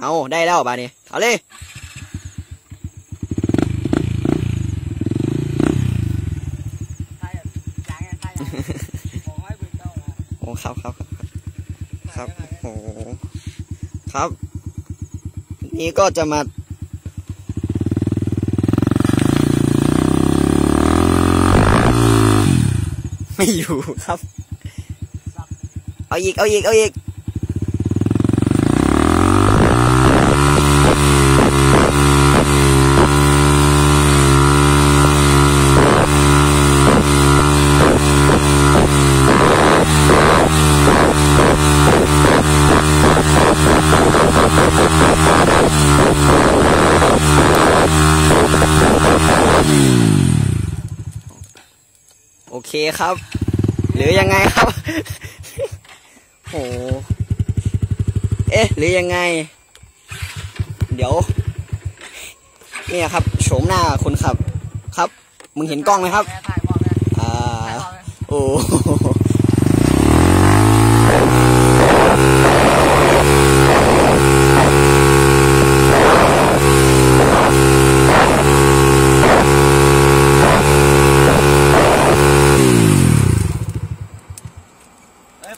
เอาได้แล้วบานี้เอาเลยใช่จ่ายไงใช่ขอให้เบิกเจ้านะโอ้ครับครับครับครับโอ้ครับ นี่ก็จะมาไม่อยู่ครับ เอาอีก เอาอีก เอาอีก โอเคครับ หรือยังไงครับโหเอ๊ะ หรือยังไง เดี๋ยว เนี่ยครับโฉมหน้าคนขับ ครับ มึงเห็นกล้องไหมครับ อ่า โอ้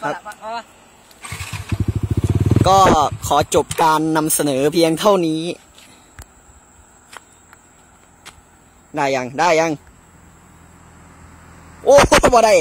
ครับก็ขอจบการนำเสนอเพียงเท่านี้ ได้ยัง ได้ยัง โอ้บ่ได้